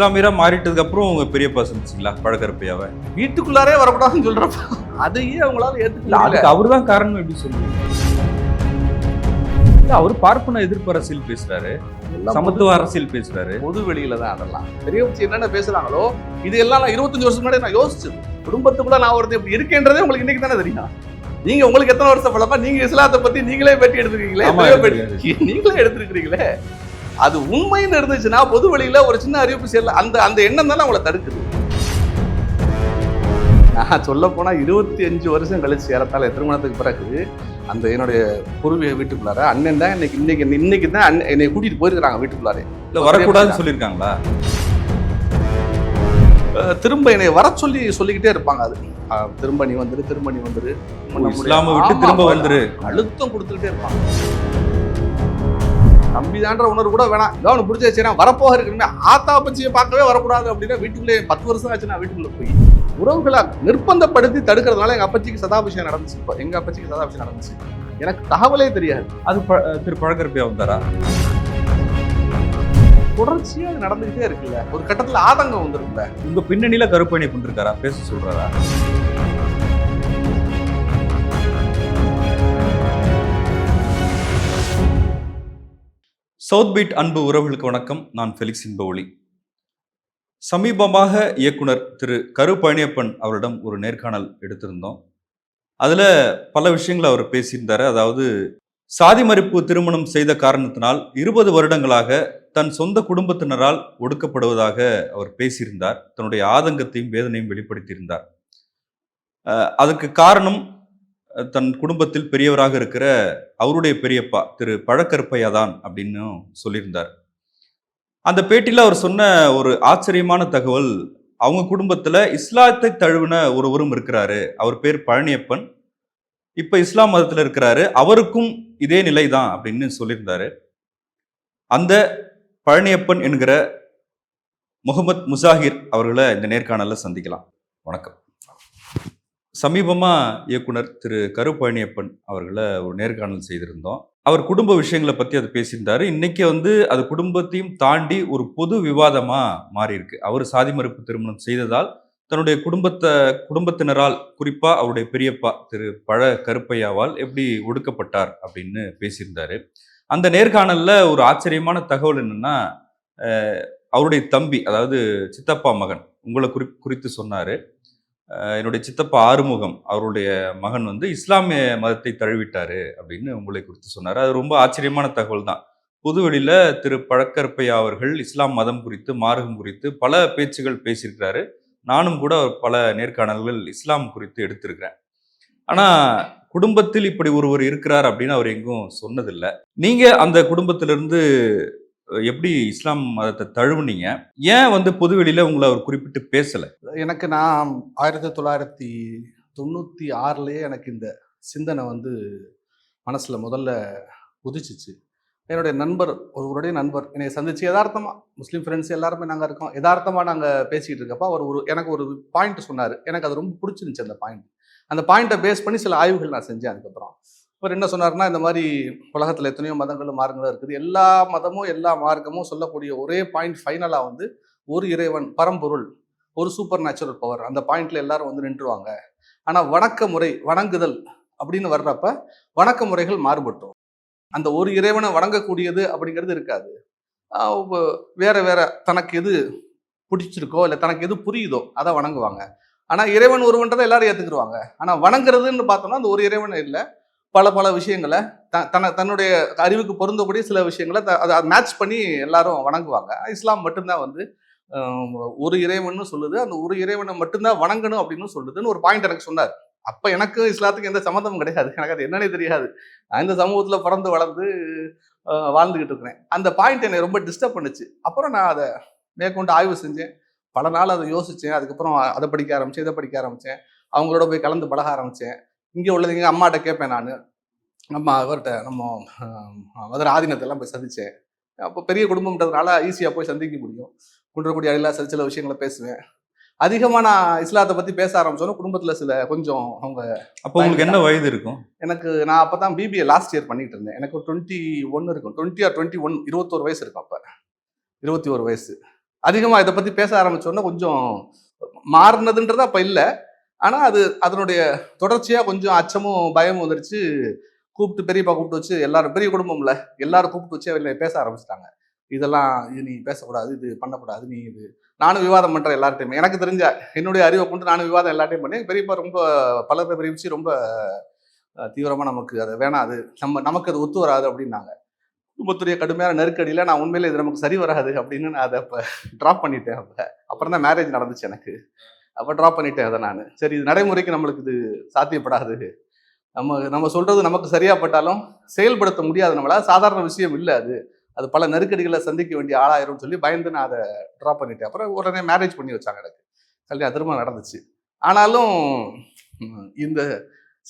இஸ்லாமியரா மாறிட்டதுக்கு அப்புறம் உங்க பெரியப்பா சந்திச்சிங்களா பழக்கரப்பையாவை வீட்டுக்குள்ளாரே வரக்கூடாதுன்னு சொல்றப்ப அதையே அவங்களால ஏத்துக்கல அதுக்கு அவர் தான் காரணம் எப்படி சொல்லுவீங்க? அவர் பார்ப்பன எதிர்ப்பு அரசியல் பேசுறாரு. சமத்துவ அரசியல் பேசுறாரு. பொது வெளியில தான் அதெல்லாம். பெரிய என்னென்ன பேசுறாங்களோ இது எல்லாம் நான் இருபத்தஞ்சு வருஷம் முன்னாடி நான் யோசிச்சது. குடும்பத்துக்குள்ள நான் ஒருத்தர் இப்படி இருக்கேன்றதே உங்களுக்கு இன்னைக்கு தானே தெரியும். நீங்க உங்களுக்கு எத்தனை வருஷம் பழமா நீங்க இஸ்லாத்தை பத்தி நீங்களே பேட்டி எடுத்துருக்கீங்களே? நீங்களே எடுத்துருக்கீங்களே அது உண்மைன்னு இருந்துச்சுன்னா பொது வெளியில ஒரு சின்ன அறிவிப்பு செய்யல. அந்த அந்த எண்ணம் தானே அவங்கள தடுக்குது. நான் சொல்ல போனா இருபத்தி அஞ்சு வருஷம் கழிச்சு ஏறத்தாழ திருமணத்துக்கு பிறகு அந்த என்னுடைய பூர்வீக வீட்டுக்குள்ளார அண்ணன் தான் இன்னைக்கு இன்னைக்கு இன்னைக்கு தான் என்னை கூட்டிட்டு போயிருக்காங்க வீட்டுக்குள்ளாரே. இல்ல வரக்கூடாதுன்னு சொல்லியிருக்காங்களா? திரும்ப என்னை வர சொல்லி சொல்லிக்கிட்டே இருப்பாங்க அது. திரும்ப நீ வந்துரு திரும்ப நீ வந்துரு. இஸ்லாமை விட்டு திரும்ப வந்துரு. அழுத்தம் கொடுத்துக்கிட்டே இருப்பாங்க. தம்பிதான்ற உணர்வு கூட வேணாம். ஏதோ ஒன்று பிடிச்ச வச்சுனா வரப்போக இருக்குமே ஆத்தா பச்சியை பார்க்கவே வரக்கூடாது அப்படின்னா வீட்டுக்குள்ளே பத்து வருஷம் ஆச்சு நான் வீட்டுக்குள்ள போய் உறவுகளை நிர்பந்தப்படுத்தி தடுக்கிறதுனால எங்க அப்பச்சிக்கு சதாபிஷேகம் நடந்துச்சு இப்போ. எங்க அப்பச்சிக்கு சதாபிஷேகம் நடந்துச்சு. எனக்கு தகவலே தெரியாது. அது திரு பழக்கரப்பையா வந்தாரா? தொடர்ச்சியா அது நடந்துகிட்டே இருக்குல்ல. ஒரு கட்டத்துல ஆதங்கம் வந்துருக்குல்ல. உங்க பின்னணியில கருப்பணி பண்ணிருக்காரா? பேச சொல்றாரா? சவுத் பீட் அன்பு உறவுகளுக்கு வணக்கம். நான் ஃபெலிக்ஸ் இன்பஒளி சமீபமாக இயக்குனர் திரு கரு பழனியப்பன் அவரிடம் ஒரு நேர்காணல் எடுத்திருந்தோம். அதில் பல விஷயங்களை அவர் பேசியிருந்தார். அதாவது சாதி மறுப்பு திருமணம் செய்த காரணத்தினால் இருபது வருடங்களாக தன் சொந்த குடும்பத்தினரால் ஒடுக்கப்படுவதாக அவர் பேசியிருந்தார். தன்னுடைய ஆதங்கத்தையும் வேதனையும் வெளிப்படுத்தியிருந்தார். அதுக்கு காரணம் தன் குடும்பத்தில் பெரியவராக இருக்கிற அவருடைய பெரியப்பா திரு பழக்கருப்பையா தான் அப்படின்னு சொல்லியிருந்தார். அந்த பேட்டியில் அவர் சொன்ன ஒரு ஆச்சரியமான தகவல் அவங்க குடும்பத்தில் இஸ்லாத்தை தழுவின ஒருவரும் இருக்கிறாரு. அவர் பேர் பழனியப்பன். இப்போ இஸ்லாம் மதத்தில் இருக்கிறாரு. அவருக்கும் இதே நிலை தான் அப்படின்னு சொல்லியிருந்தாரு. அந்த பழனியப்பன் என்கிற முகமது முசாஹிர் அவர்களை இந்த நேர்காணலில் சந்திக்கலாம். வணக்கம். சமீபமாக இயக்குனர் திரு கருப்பழனியப்பன் அவர்களை ஒரு நேர்காணல் செய்திருந்தோம். அவர் குடும்ப விஷயங்களை பற்றி அது பேசியிருந்தாரு. இன்றைக்கி வந்து அது குடும்பத்தையும் தாண்டி ஒரு பொது விவாதமாக மாறியிருக்கு. அவர் சாதி மறுப்பு திருமணம் செய்ததால் தன்னுடைய குடும்பத்தை குடும்பத்தினரால் குறிப்பாக அவருடைய பெரியப்பா திரு பழ கருப்பையாவால் எப்படி ஒடுக்கப்பட்டார் அப்படின்னு பேசியிருந்தார். அந்த நேர்காணலில் ஒரு ஆச்சரியமான தகவல் என்னென்னா அவருடைய தம்பி அதாவது சித்தப்பா மகன் உங்களை குறி குறித்து சொன்னார். என்னுடைய சித்தப்பா ஆறுமுகம் அவருடைய மகன் வந்து இஸ்லாமிய மதத்தை தழுவிட்டாரு அப்படின்னு உங்களை குறித்து சொன்னார். அது ரொம்ப ஆச்சரியமான தகவல் தான். புதுவெளியில திரு பழக்கற்பையா அவர்கள் இஸ்லாம் மதம் குறித்து மார்க்கம் குறித்து பல பேச்சுகள் பேசியிருக்கிறாரு. நானும் கூட பல நேர்காணல்கள் இஸ்லாம் குறித்து எடுத்திருக்கிறேன். ஆனா குடும்பத்தில் இப்படி ஒருவர் இருக்கிறார் அப்படின்னு அவர் எங்கும் சொன்னதில்லை. நீங்க அந்த குடும்பத்திலிருந்து எப்படி இஸ்லாம் மதத்தை தழுவுனீங்க? ஏன் வந்து பொதுவெளியில் உங்களை அவர் குறிப்பிட்டு பேசலை? எனக்கு நான் ஆயிரத்தி தொள்ளாயிரத்தி தொண்ணூற்றி ஆறுலேயே எனக்கு இந்த சிந்தனை வந்து மனசில் முதல்ல உதிச்சிச்சு. என்னுடைய நண்பர் ஒருவருடைய நண்பர் என்னை சந்திச்சு யதார்த்தமாக முஸ்லீம் ஃப்ரெண்ட்ஸ் எல்லாருமே நாங்கள் இருக்கோம். யதார்த்தமாக நாங்கள் பேசிக்கிட்டு இருக்கப்போ அவர் ஒரு எனக்கு ஒரு பாயிண்ட் சொன்னார். எனக்கு அது ரொம்ப பிடிச்சிருந்துச்சு அந்த பாயிண்ட் அந்த பாயிண்ட்டை பேஸ் பண்ணி சில ஆய்வுகள் நான் செஞ்சேன் அதுக்கப்புறம். இவர் என்ன சொன்னார்னா இந்த மாதிரி உலகத்தில் எத்தனையோ மதங்களும் மார்க்கங்களும் இருக்குது. எல்லா மதமும் எல்லா மார்க்கமும் சொல்லக்கூடிய ஒரே பாயிண்ட் ஃபைனலாக வந்து ஒரு இறைவன் பரம்பொருள் ஒரு சூப்பர் நேச்சுரல் பவர் அந்த பாயிண்ட்ல எல்லாரும் வந்து நின்றுவாங்க ஆனால் வணக்க முறை வணங்குதல் அப்படின்னு வர்றப்ப வணக்க முறைகள் மாறுபட்டோம். அந்த ஒரு இறைவனை வணங்கக்கூடியது அப்படிங்கிறது இருக்காது. வேற வேற தனக்கு எது பிடிச்சிருக்கோ இல்லை தனக்கு எது புரியுதோ அதை வணங்குவாங்க. ஆனால் இறைவன் ஒருவன்றதை எல்லாரும் ஏத்துக்கிடுவாங்க ஆனால் வணங்குறதுன்னு பார்த்தோம்னா அந்த ஒரு இறைவன் இல்லை. பல பல விஷயங்களை த தன தன்னுடைய அறிவுக்கு பொருந்தக்கூடிய சில விஷயங்களை த- அதை மேட்ச் பண்ணி எல்லாரும் வணங்குவாங்க. இஸ்லாம் மட்டும்தான் வந்து ஒரு இறைவன் சொல்லுது. அந்த ஒரு இறைவனை மட்டும்தான் வணங்கணும் அப்படின்னு சொல்லுதுன்னு ஒரு பாயிண்ட் எனக்கு சொன்னார். அப்போ எனக்கு இஸ்லாத்துக்கு எந்த சம்மந்தமும் கிடையாது. எனக்கு அது என்னன்னே தெரியாது. நான் இந்த சமூகத்தில் பிறந்து வளர்ந்து வாழ்ந்துக்கிட்டு இருக்கிறேன். அந்த பாயிண்ட் என்னை ரொம்ப டிஸ்டர்ப் பண்ணுச்சு. அப்புறம் நான் அதை மேற்கொண்டு ஆய்வு செஞ்சேன். பல நாள் அதை யோசித்தேன் அதுக்கப்புறம் அதை படிக்க ஆரம்பித்தேன் இதை படிக்க ஆரம்பித்தேன் அவங்களோட போய் கலந்து பழக ஆரம்பித்தேன் இங்கே உள்ளது எங்கள் அம்மாட்ட கேட்பேன் நான். நம்ம அவர்கிட்ட நம்ம மதுரை ஆதீனத்தெல்லாம் போய் சந்திச்சேன் அப்போ பெரிய குடும்பம்ன்றதுனால ஈஸியாக போய் சந்திக்க முடியும். குன்றக்குடி அடியில் சில சில விஷயங்களை பேசுவேன். அதிகமாக நான் இஸ்லாத்தை பற்றி பேச ஆரம்பிச்சோன்னா குடும்பத்தில் சில கொஞ்சம் அவங்க அப்போ உங்களுக்கு என்ன வயது இருக்கும்? எனக்கு நான் அப்போ தான் பிபிஏ லாஸ்ட் இயர் பண்ணிட்டு இருந்தேன். எனக்கு ஒரு டுவெண்ட்டி ஒன்று இருக்கும். டுவெண்ட்டி ஆர் டுவெண்ட்டி ஒன் இருபத்தோரு வயசு இருக்கும் அப்போ. இருபத்தி ஒரு வயசு. அதிகமாக இதை பற்றி பேச ஆரம்பிச்சோன்னா கொஞ்சம் மாறினதுன்றது அப்போ இல்லை. ஆனால் அது அதனுடைய தொடர்ச்சியாக கொஞ்சம் அச்சமும் பயமும் வந்துருச்சு. கூப்பிட்டு பெரியப்பா கூப்பிட்டு வச்சு எல்லாரும் பெரிய குடும்பம்ல எல்லாரும் கூப்பிட்டு வச்சு அவங்களை பேச ஆரம்பிச்சிட்டாங்க. இதெல்லாம் இது நீ பேசக்கூடாது இது பண்ணக்கூடாது நீ இது. நானும் விவாதம் பண்ணுறேன் எல்லார்ட்டையுமே எனக்கு தெரிஞ்ச என்னுடைய அறிவை கொண்டு நானும் விவாதம் எல்லார்ட்டையும் பண்ணேன். பெரியப்பா ரொம்ப பல பேர் பிரிவிச்சு ரொம்ப தீவிரமாக நமக்கு அதை வேணாம் அது நம்ம நமக்கு அது ஒத்து வராது அப்படின்னாங்க. குடும்பத்துடைய கடுமையான நெருக்கடியில் நான் உண்மையிலே இது நமக்கு சரி வராது அப்படின்னு நான் அதை அப்போ ட்ராப் பண்ணிட்டேன் அப்போ. அப்புறம் தான் மேரேஜ் நடந்துச்சு எனக்கு. அப்போ ட்ராப் பண்ணிட்டேன் அதை நான். சரி இது நடைமுறைக்கு நம்மளுக்கு இது சாத்தியப்படாது. நம்ம நம்ம சொல்கிறது நமக்கு சரியாப்பட்டாலும் செயல்படுத்த முடியாது நம்மளால். சாதாரண விஷயம் இல்லை அது. அது பல நெருக்கடிகளை சந்திக்க வேண்டிய ஆளாயிரும்னு சொல்லி பயந்து நான் அதை ட்ராப் பண்ணிட்டேன். அப்புறம் உடனே மேரேஜ் பண்ணி வச்சாங்க எனக்கு. கல்யாணம் திரும்ப நடந்துச்சு. ஆனாலும் இந்த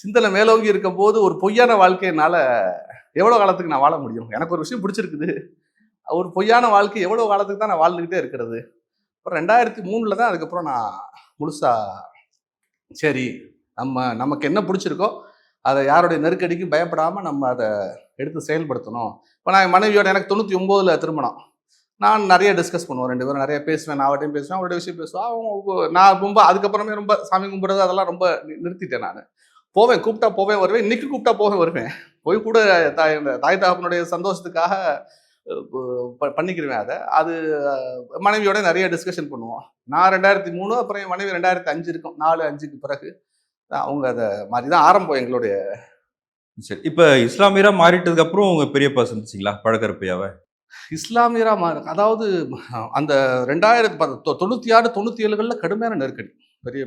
சிந்தனை மேலோங்கி இருக்கும் போது ஒரு பொய்யான வாழ்க்கையினால எவ்வளோ காலத்துக்கு நான் வாழ முடியும்? எனக்கு ஒரு விஷயம் பிடிச்சிருக்குது. ஒரு பொய்யான வாழ்க்கை எவ்வளோ காலத்துக்கு தான் நான் வாழ்ந்துக்கிட்டே இருக்கிறது? அப்புறம் ரெண்டாயிரத்தி மூணில் தான் அதுக்கப்புறம் நான் முழுசா சரி நம்ம நமக்கு என்ன பிடிச்சிருக்கோ அதை யாருடைய நெருக்கடிக்கும் பயப்படாமல் நம்ம அதை எடுத்து செயல்படுத்தணும். இப்போ நான் என் மனைவியோட எனக்கு தொண்ணூற்றி ஒம்போதில் திருமணம். நான் நிறைய டிஸ்கஸ் பண்ணுவோம் ரெண்டு பேரும். நிறைய பேசுவேன். நான் அவட்டையும் பேசுவேன். அவருடைய விஷயம் பேசுவேன். அவங்க நான் ரொம்ப அதுக்கப்புறமே ரொம்ப சாமி கும்பிட்றது அதெல்லாம் ரொம்ப நிறுத்திட்டேன் நான். போவேன் கூப்பிட்டா போவேன் வருவேன். இன்னைக்கு கூப்பிட்டா போவேன் வருவேன். போய் கூட தாய் தாய் தகப்பனுடைய சந்தோஷத்துக்காக ப- பண்ணிக்கிருவேன் அதை. அது மனைவியோட நிறைய டிஸ்கஷன் பண்ணுவோம். நான் ரெண்டாயிரத்தி மூணு அப்புறம் என் மனைவி ரெண்டாயிரத்தி அஞ்சு இருக்கும். நாலு அஞ்சுக்கு பிறகு. அவங்க அதை மாதிரி தான் ஆரம்பம் எங்களுடைய. சரி இப்ப இஸ்லாமியரா மாறிட்டதுக்கு அப்புறம் உங்க பெரியப்பா சந்திச்சிங்களா? பழக்கரப்பையாவை? இஸ்லாமியரா மாறு அதாவது அந்த ரெண்டாயிரத்தி பத்து தொ- தொண்ணூத்தி ஆறு தொண்ணூத்தி ஏழுகளில் கடுமையான நெருக்கடி. பெரிய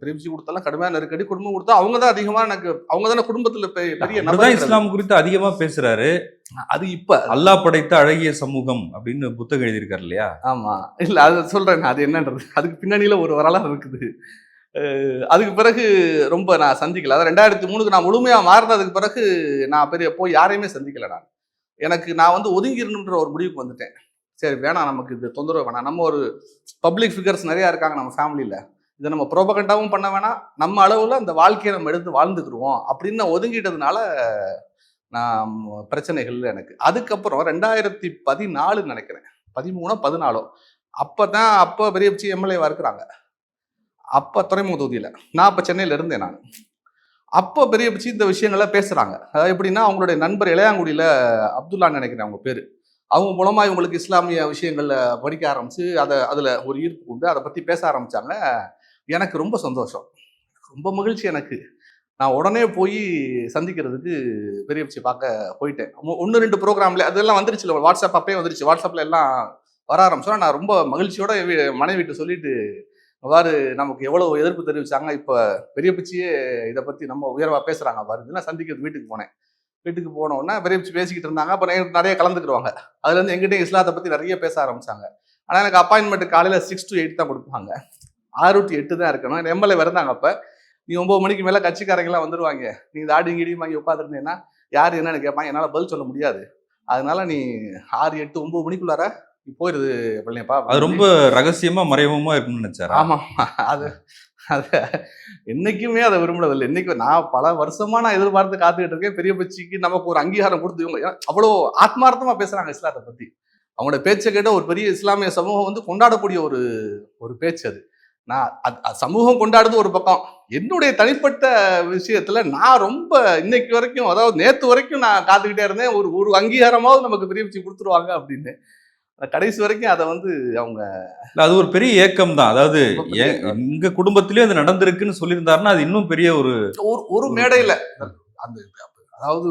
பிரிவிச்சு கொடுத்தாலும் கடுமையான நெருக்கடி. குடும்பம் கொடுத்தா அவங்க தான் அதிகமா எனக்கு அவங்க தானே குடும்பத்துல பெரிய நபர் இஸ்லாம் குறித்து அதிகமா பேசுறாரு. அது இப்ப. அல்லாஹ் படைத்த அழகிய சமூகம் அப்படின்னு புத்தகம் எழுதியிருக்காரு இல்லையா? ஆமா. இல்ல அது சொல்றேன் அது என்னன்றது? அதுக்கு பின்னணியில ஒரு வரலாறு இருக்குது. அதுக்கு பிறகு ரொம்ப நான் சந்திக்கல. அதாவது ரெண்டாயிரத்தி மூணுக்கு நான் முழுமையாக மாறினதுக்கு பிறகு நான் பெரிய போய் யாரையுமே சந்திக்கல நான். எனக்கு நான் வந்து ஒதுங்கிடணுன்ற ஒரு முடிவுக்கு வந்துட்டேன். சரி வேணாம் நமக்கு இது தொந்தரவு வேணாம். நம்ம ஒரு பப்ளிக் ஃபிகர்ஸ் நிறையா இருக்காங்க நம்ம ஃபேமிலியில் இதை நம்ம ப்ரோபகண்டாவும் பண்ண வேணாம். நம்ம அளவில் அந்த வாழ்க்கையை நம்ம எடுத்து வாழ்ந்துக்கிடுவோம் அப்படின்னு ஒதுங்கிட்டதுனால நான் பிரச்சனைகள் எனக்கு. அதுக்கப்புறம் ரெண்டாயிரத்தி பதினாலுன்னு நினைக்கிறேன். பதிமூணோ பதினாலோ. அப்போ தான் அப்போ பெரியபட்சி எம்எல்ஏவாக இருக்கிறாங்க. அப்போ துறைமுக தொகுதியில். நான் அப்போ சென்னையில் இருந்தேன் நான். அப்போ பெரியபட்சி இந்த விஷயங்களை பேசுகிறாங்க அதாவது எப்படின்னா அவங்களுடைய நண்பர் இளையாங்குடியில் அப்துல்லான்னு நினைக்கிறேன் அவங்க பேர். அவங்க மூலமாக இவங்களுக்கு இஸ்லாமிய விஷயங்களில் படிக்க ஆரம்பித்து அதை அதில் ஒரு ஈர்ப்பு கொண்டு அதை பற்றி பேச ஆரம்பித்தாங்க எனக்கு ரொம்ப சந்தோஷம். ரொம்ப மகிழ்ச்சி எனக்கு. நான் உடனே போய் சந்திக்கிறதுக்கு பெரியபட்சி பார்க்க போயிட்டேன். ஒன்று ரெண்டு ப்ரோக்ராமில் அதெல்லாம் வந்துருச்சு வாட்ஸ்அப் அப்பயே வந்துருச்சு. வாட்ஸ்அப்பில் எல்லாம் வர ஆரம்பிச்சோம் நான் ரொம்ப மகிழ்ச்சியோட மனைவிட்டு சொல்லிட்டு அவ்வாறு நமக்கு எவ்வளவு எதிர்ப்பு தெரிவிச்சாங்க இப்போ பெரிய பிச்சியே இதை பற்றி நம்ம உயர்வாக பேசுகிறாங்க பாரு இதெல்லாம் சந்திக்கிறது வீட்டுக்கு போனேன். வீட்டுக்கு போனோன்னா பெரிய பிச்சு பேசிக்கிட்டு இருந்தாங்க. அப்போ எனக்கு நிறைய கலந்துக்கிடுவாங்க. அதுலேருந்து எங்கிட்டையும் இஸ்லாத்தை பற்றி நிறைய பேச ஆரம்பிச்சாங்க. ஆனால் எனக்கு அப்பாயின்மெண்ட் காலையில் சிக்ஸ் டு எயிட் தான் கொடுப்பாங்க. ஆறு டு எட்டு தான் இருக்கணும். எம்எல்ஏ வருந்தாங்க அப்போ. நீ ஒம்பது மணிக்கு மேலே கட்சிக்காரங்களாம் வந்துடுவாங்க நீ தாடி கிடி வாங்கி உட்காந்துருந்தேன்னா யார் என்னன்னு கேட்பாங்க என்னால் பதில் சொல்ல முடியாது. அதனால நீ ஆறு எட்டு ஒம்பது மணிக்குள்ளார போயிருது பழனியப்பா அது ரொம்ப ரகசியமா மறைமுகமா இருக்கும்னு நினைச்சாரா? ஆமா அது அது என்னைக்குமே அதை விரும்பினதில்லை என்னைக்கு நான் பல வருஷமா நான் எதிர்பார்த்து காத்துக்கிட்டு இருக்கேன். பெரிய பட்சிக்கு நமக்கு ஒரு அங்கீகாரம் கொடுத்து இவங்க அவ்வளோ ஆத்மார்த்தமா பேசுறாங்க இஸ்லாத்தை பத்தி. அவங்களோட பேச்சை கேட்ட ஒரு பெரிய இஸ்லாமிய சமூகம் வந்து கொண்டாடக்கூடிய ஒரு ஒரு பேச்சு அது. நான் அது- அது சமூகம் கொண்டாடுறது ஒரு பக்கம். என்னுடைய தனிப்பட்ட விஷயத்துல நான் ரொம்ப இன்னைக்கு வரைக்கும் அதாவது நேத்து வரைக்கும் நான் காத்துக்கிட்டே இருந்தேன். ஒரு ஒரு அங்கீகாரமாவது நமக்கு பெரிய பட்சி கொடுத்துருவாங்க அப்படின்னு. கடைசி வரைக்கும் அதை வந்து அவங்க அது ஒரு பெரிய ஏக்கம் தான் அதாவது எங்க குடும்பத்திலயும் அது நடந்திருக்குன்னு சொல்லியிருந்தாருன்னா அது இன்னும் பெரிய ஒரு ஒரு மேடையில. அந்த அதாவது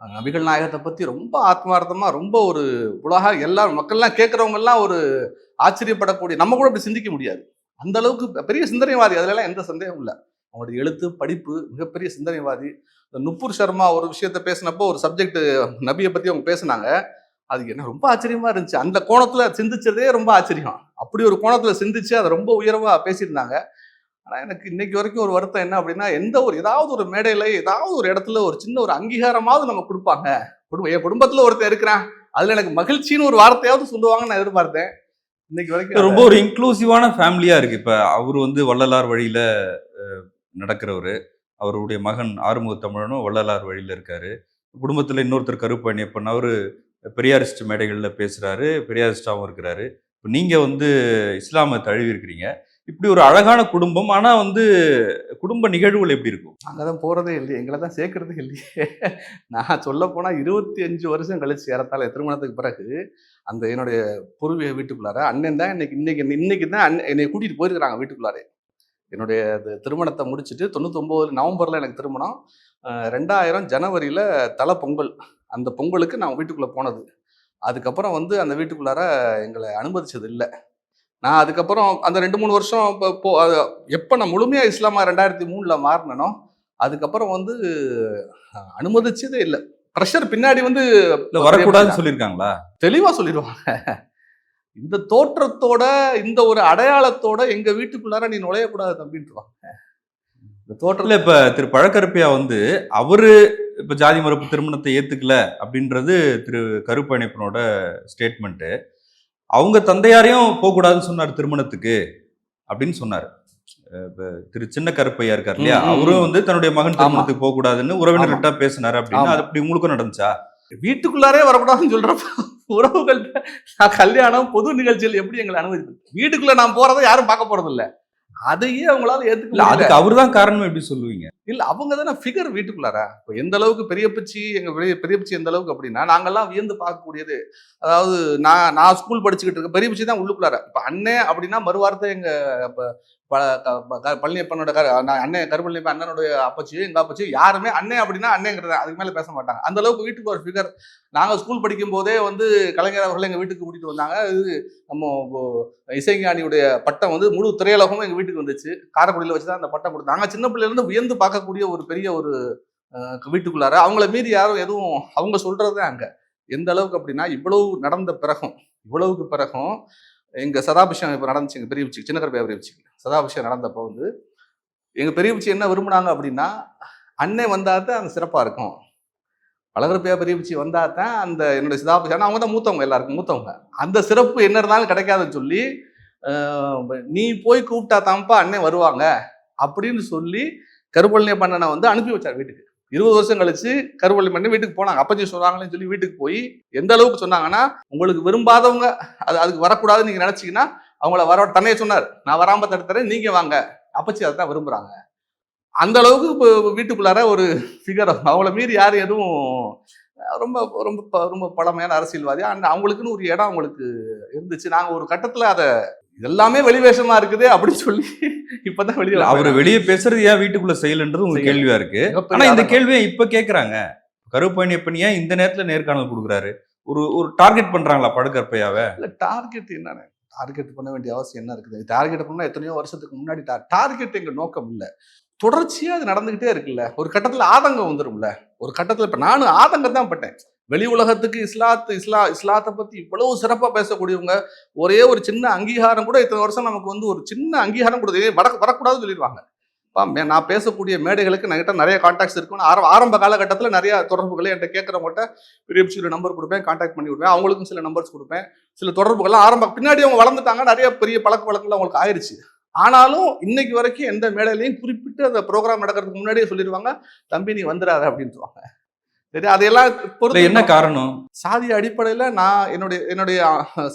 நபிகள் நாயகத்தை பத்தி ரொம்ப ஆத்மார்த்தமா ரொம்ப ஒரு உலக எல்லாரும் மக்கள்லாம் கேட்கறவங்க எல்லாம் ஒரு ஆச்சரியப்படக்கூடிய நம்ம கூட அப்படி சிந்திக்க முடியாது. அந்த அளவுக்கு பெரிய சிந்தனைவாதி. அதுல எல்லாம் எந்த சந்தேகமும் இல்லை. அவங்களுடைய எழுத்து படிப்பு மிகப்பெரிய சிந்தனைவாதி. இந்த நுப்பூர் சர்மா ஒரு விஷயத்த பேசினப்போ ஒரு சப்ஜெக்ட் நபியை பத்தி அவங்க பேசுனாங்க. அது என்ன ரொம்ப ஆச்சரியமா இருந்துச்சு. அந்த கோணத்துல சிந்திச்சதே ரொம்ப ஆச்சரியம். அப்படி ஒரு கோணத்துல சிந்திச்சு அதை ரொம்ப உயர்வா பேசியிருந்தாங்க. ஆனா எனக்கு இன்னைக்கு வரைக்கும் ஒரு வருத்தம் என்ன அப்படின்னா எந்த ஒரு ஏதாவது ஒரு மேடையில ஏதாவது ஒரு இடத்துல ஒரு சின்ன ஒரு அங்கீகாரமாவது நம்ம கொடுப்பாங்க. குடும்பம் என் குடும்பத்துல ஒருத்தன் இருக்கிறான். அதுல எனக்கு மகிழ்ச்சின்னு ஒரு வார்த்தையாவது சொல்லுவாங்கன்னு நான் எதிர்பார்த்தேன். இன்னைக்கு வரைக்கும் ரொம்ப ஒரு இன்க்ளூசிவான ஃபேமிலியா இருக்கு. இப்ப அவர் வந்து வள்ளலார் வழியில நடக்கிறவரு. அவருடைய மகன் ஆறுமுக தமிழனும் வள்ளலார் வழியில இருக்காரு. குடும்பத்துல இன்னொருத்தர் கருப்பணியப்பன் அவரு பெரியாரிஸ்ட் மேடைகளில் பேசுகிறாரு பெரியாரிஸ்டாகவும் இருக்கிறாரு. இப்போ நீங்கள் வந்து இஸ்லாமை தழுவி இருக்கிறீங்க இப்படி ஒரு அழகான குடும்பம் ஆனால் வந்து குடும்ப நிகழ்வுகள் எப்படி இருக்கும்? அங்கே தான் போகிறதே இல்லையே. எங்களை தான் சேர்க்கறதே இல்லையே. நான் சொல்ல போனால் இருபத்தி அஞ்சு வருஷம் கழிச்சு ஏறத்தாழ திருமணத்துக்கு பிறகு அந்த என்னுடைய பூர்வீக வீட்டுக்குள்ளார அண்ணன் தான் இன்னைக்கு இன்னைக்கு இன்னைக்கு தான் அண்ணன் என்னை கூட்டிகிட்டு போயிருக்கிறாங்க வீட்டுக்குள்ளாரே. என்னுடைய அது திருமணத்தை முடிச்சுட்டு தொண்ணூத்தொம்போது நவம்பரில் எனக்கு திருமணம். ரெண்டாயிரம் ஜனவரியில் தலை பொங்கல் அந்த பொங்கலுக்கு நான் வீட்டுக்குள்ளே போனது. அதுக்கப்புறம் வந்து அந்த வீட்டுக்குள்ளார எங்களை அனுமதிச்சது இல்லை. நான் அதுக்கப்புறம் அந்த ரெண்டு மூணு வருஷம் இப்போ போ எப்போ நான் முழுமையாக இஸ்லாமா ரெண்டாயிரத்தி மூணில் மாறினனோ அதுக்கப்புறம் வந்து அனுமதிச்சதே இல்லை. ப்ரெஷர் பின்னாடி வந்து வரக்கூடாதுன்னு சொல்லியிருக்காங்களா? தெளிவாக சொல்லிடுவாங்க இந்த தோற்றத்தோட இந்த ஒரு அடையாளத்தோட எங்க வீட்டுக்குள்ளார நீ நுழையக்கூடாது தம்பின்ட்டுருவாங்க இந்த தோற்றத்துல இப்ப திரு பழக்கருப்பையா வந்து அவரு இப்ப ஜாதி மறுப்பு திருமணத்தை ஏத்துக்கல அப்படின்றது திரு கருப்பயணிப்பனோட ஸ்டேட்மெண்ட் அவங்க தந்தையாரையும் போகக்கூடாதுன்னு சொன்னார் திருமணத்துக்கு அப்படின்னு சொன்னார் திரு சின்ன கருப்பையா இருக்கார் இல்லையா அவரும். வந்து தன்னுடைய மகன். திருமணத்துக்கு போக கூடாதுன்னு உறவினர்கிட்ட பேசினாரு அப்படின்னு. அது அப்படி உங்களுக்கும் நடந்துச்சா வீட்டுக்குள்ளாரே வரக்கூடாதுன்னு சொல்றப்ப உறவுகள் நான் கல்யாணம் பொது நிகழ்ச்சிகள் எப்படி எங்களை அனுமதி வீட்டுக்குள்ள நான் போறதை யாரும் பார்க்க போறது இல்ல அதையே அவங்களால ஏத்துக்க இல்ல முடியல. அதுக்கு அவர்தான் காரணம் எப்படி சொல்லுவீங்க இல்லை அவங்க தானே ஃபிகர் வீட்டுக்குள்ளார? இப்போ எந்த அளவுக்கு பெரிய பச்சி எங்கள் பெரிய பெரிய பச்சி எந்த அளவுக்கு அப்படின்னா நாங்கள்லாம் வியந்து பார்க்கக்கூடியது. அதாவது நான் நான் ஸ்கூல் படிச்சுக்கிட்டு இருக்க பெரியபச்சி தான் உள்ளுக்குள்ளார. இப்போ அண்ணன் அப்படின்னா மறுவாரத்தை எங்கள் ப- க- பழனியப்பனோட கரு அண்ணன் கருப்பழனியப்பன் அண்ணனுடைய அப்பச்சியோ எங்கள் அப்பச்சியோ யாருமே அண்ணன் அப்படின்னா அண்ணங்கிறது அதுக்கு மேலே பேச மாட்டாங்க. அந்த அளவுக்கு வீட்டுக்கு ஒரு ஃபிகர் நாங்கள் ஸ்கூல் படிக்கும் போதே வந்து கலைஞர் அவர்கள் எங்கள் வீட்டுக்கு கூட்டிகிட்டு வந்தாங்க. இது நம்ம இசைஞானியுடைய பட்டம் வந்து முழு திரையுலகமும் எங்கள் வீட்டுக்கு வந்துச்சு. காரைக்குடியில் வச்சு தான் அந்த பட்டம் கொடுத்தாங்க. நாங்கள் சின்ன பிள்ளையிலேருந்து வியந்து பார்க்குறோம் பார்க்கக்கூடிய ஒரு பெரிய ஒரு வீட்டுக்குள்ளார. அவங்கள மீறி யாரும் எதுவும் அவங்க சொல்றதே அங்க. எந்த அளவுக்கு அப்படின்னா இவ்வளவு நடந்த பிறகும் இவ்வளவுக்கு பிறகும் எங்க சதாபிஷேகம் இப்போ நடந்துச்சு எங்க பெரிய பிச்சி சின்ன கருப்பையா பெரிய பிச்சிக்கு சதாபிஷேகம் நடந்தப்போ வந்து எங்க பெரிய பிச்சி என்ன விரும்பினாங்க அப்படின்னா அண்ணன் வந்தா தான் அங்க சிறப்பா இருக்கும். பலகரப்பையா பெரிய பிச்சி வந்தா தான் அந்த என்னுடைய சிதாபிஷேகம். அவங்க தான் மூத்தவங்க எல்லாருக்கும் மூத்தவங்க. அந்த சிறப்பு என்ன இருந்தாலும் கிடைக்காதுன்னு சொல்லி நீ போய் கூப்பிட்டா தான்ப்பா அண்ணன் வருவாங்க அப்படின்னு சொல்லி கருப்பழனிய பண்ணனை வந்து அனுப்பி வச்சார் வீட்டுக்கு. இருபது வருஷம் கழிச்சு கருவள்ளி பண்ணி வீட்டுக்கு போனாங்க. அப்பச்சி சொல்றாங்களேன்னு சொல்லி வீட்டுக்கு போய் எந்த அளவுக்கு சொன்னாங்கன்னா உங்களுக்கு விரும்பாதவங்க அது அதுக்கு வரக்கூடாதுன்னு நீங்க நினைச்சீங்கன்னா அவங்கள வர தன்னையே சொன்னார். நான் வராம தடுத்துறேன் நீங்க வாங்க. அப்பச்சி அதை தான் விரும்புறாங்க. அந்த அளவுக்கு இப்போ வீட்டுக்குள்ளார ஒரு ஃபிகர் அவங்கள மீறி யாரும் எதுவும் ரொம்ப ரொம்ப ப- ரொம்ப பழமையான அரசியல்வாதி. அண்ட் அவங்களுக்குன்னு ஒரு இடம் அவங்களுக்கு இருந்துச்சு. நாங்கள் ஒரு கட்டத்தில் அதை இதெல்லாமே வெளிவேஷமாக இருக்குது அப்படின்னு சொல்லி இப்பதான் வெளியே இல்ல, அவரு வெளியே பேசுறது ஏன் வீட்டுக்குள்ள செய்யலன்றது உங்க செய்யல. கேள்வியா இருக்கு. ஆனா இந்த. கேள்வியை இப்ப கேக்குறாங்க. கருப்பயணியப்பன் ஏன் இந்த நேரத்துல நேர்காணல் கொடுக்குறாரு? ஒரு ஒரு டார்கெட் பண்றாங்களா படுகற்பையாவ? இல்ல டார்கெட் என்னன்னு? டார்கெட் பண்ண வேண்டிய அவசியம் என்ன இருக்குது? டார்கெட் பண்ணா எத்தனையோ வருஷத்துக்கு முன்னாடி டார்கெட் எங்க நோக்கம் இல்ல. தொடர்ச்சியா அது நடந்துகிட்டே இருக்குல்ல. ஒரு கட்டத்துல ஆதங்கம் வந்துரும்ல. ஒரு கட்டத்துல இப்ப நானும் ஆதங்கம் தான் பட்டேன். வெளி உலகத்துக்கு இஸ்லாத்து இஸ்லா இஸ்லாத்தை பற்றி இவ்வளவு சிறப்பாக பேசக்கூடியவங்க ஒரே ஒரு சின்ன அங்கீகாரம் கூட இத்தனை வருஷம் நமக்கு வந்து ஒரு சின்ன அங்கீகாரம் கொடுத்து வர வரக்கூடாதுன்னு சொல்லிடுவாங்க. மே- நான் பேசக்கூடிய மேடைகளுக்கு என்கிட்ட நிறைய கான்டாக்ட்ஸ் இருக்கும் ஆரம்ப ஆரம்ப காலகட்டத்தில் நிறைய தொடர்புகளை என்கிட்ட கேட்குறவங்கள்ட்ட பெரிய சில நம்பர் கொடுப்பேன் கான்டாக்ட் பண்ணி விடுவேன் அவங்களுக்கும் சில நம்பர்ஸ் கொடுப்பேன் சில தொடர்புகள்லாம் ஆரம்ப பின்னாடி அவங்க வளர்ந்துட்டாங்க நிறைய பெரிய பழக்க வழக்கங்கள் அவங்களுக்கு ஆயிடுச்சு ஆனாலும் இன்னைக்கு வரைக்கும் எந்த மேடையிலையும் குறிப்பிட்டு அந்த ப்ரோக்ராம் நடக்கிறதுக்கு முன்னாடியே சொல்லிடுவாங்க தம்பி நீ வந்துடாத அப்படின்ட்டுருவாங்க சரி அதையெல்லாம் பொறுத்து என்ன காரணம்? சாதி அடிப்படையில நான் என்னுடைய என்னுடைய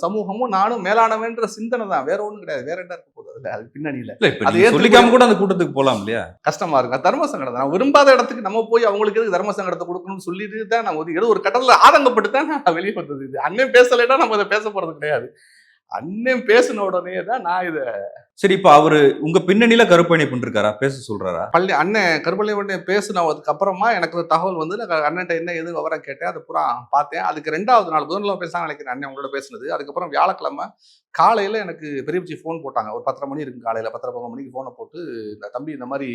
சமூகமும் நானும் மேலானவன்ற சிந்தனை தான். வேற ஒண்ணும் கிடையாது. வேற என்ன இருக்க போகுது அது பின்னணியில அதை சொல்லிக்காம கூட அந்த கூட்டத்துக்கு போலாம் இல்லையா? கஷ்டமா இருக்கும். தர்ம சங்கடம் நான் விரும்பாத இடத்துக்கு நம்ம போய் அவங்களுக்கு எதுக்கு தர்ம சங்கடத்தை கொடுக்கணும்னு சொல்லிட்டு தான் ஒரு ஏதோ ஒரு கட்டத்துல ஆதங்கப்பட்டு தான் நான் வெளியே வந்தது இது. அண்ணன் பேசலைன்னா நம்ம அதை பேச போறது கிடையாது. அண்ணன் பேசின உடனே தான் நான் இதை சரி இப்ப அவரு உங்க பின்னணியில கருப்பணி பண்ணிருக்காரா பேச சொல்றாரா? பள்ளி அண்ணன் கருப்பள்ளி பண்ணி பேசின அதுக்கப்புறமா எனக்கு ஒரு தகவல் வந்து நான் அண்ணன்ட்ட என்ன எது விவரம் கேட்டேன் அது பூரா பார்த்தேன். அதுக்கு ரெண்டாவது நாள் புதன்கிழமை பேசாம நினைக்கிறேன் அண்ணன் உங்களோட பேசினது. அதுக்கப்புறம் வியாழக்கிழமை காலையில எனக்கு பெரியச்சி ஃபோன் போட்டாங்க. ஒரு பத்தரை மணி இருக்கு காலையில பத்தரை பதினொரு மணிக்கு ஃபோனை போட்டு இந்த தம்பி இந்த மாதிரி